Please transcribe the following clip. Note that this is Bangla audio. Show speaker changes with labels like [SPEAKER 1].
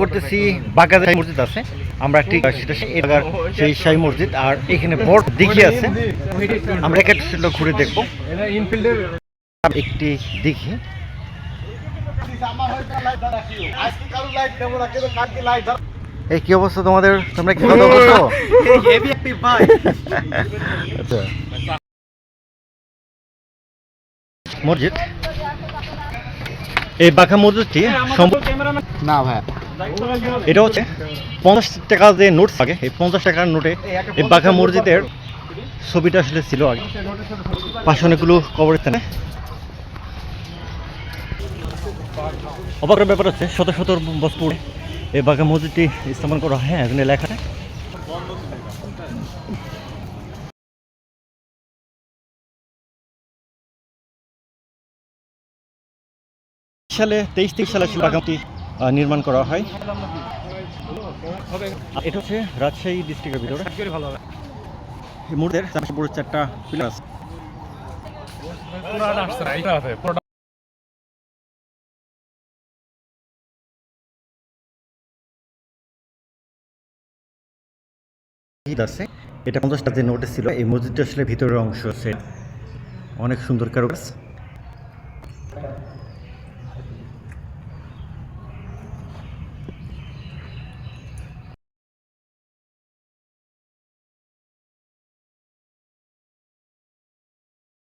[SPEAKER 1] করতেছি বাগাজা মসজিদ আছে। আমরা একটি সেটা সেই শাহী মসজিদ, আর এখানে বড় দিঘি আছে। আমরা একে সেটা ঘুরে দেখব। একটি দিঘি। এই কি অবস্থা তোমাদের? তোমরা কি আচ্ছা। মসজিদ। এই বাঘা মসজিদটি
[SPEAKER 2] না ভাই।
[SPEAKER 1] এটা হচ্ছে পঞ্চাশ টাকা যে নোট থাকে এই পঞ্চাশ টাকার নোটে এই বাঘা মসজিদের ছবিটা আসলে ছিল আগে। পাশে অনেকগুলো কবরস্থানে অবাকের ব্যাপার হচ্ছে শত শত বছর এই বাঘা মসজিদটি স্থাপন করা হয় এখানে লেখা সালে তেইশ তেইশ সালে ছিল আহ, নির্মাণ করা হয়। এটা হচ্ছে রাজশাহী ডিস্ট্রিক্টের ভিতরে। এই মুহূর্তের চারপাশে পুরো চারটা পিলার আছে। মসজিদ আছে এটা পঞ্চাশটা যে নোটিস ছিল এই মসজিদটা আসলে ভিতরের অংশ আছে। অনেক সুন্দর কারুকাজ।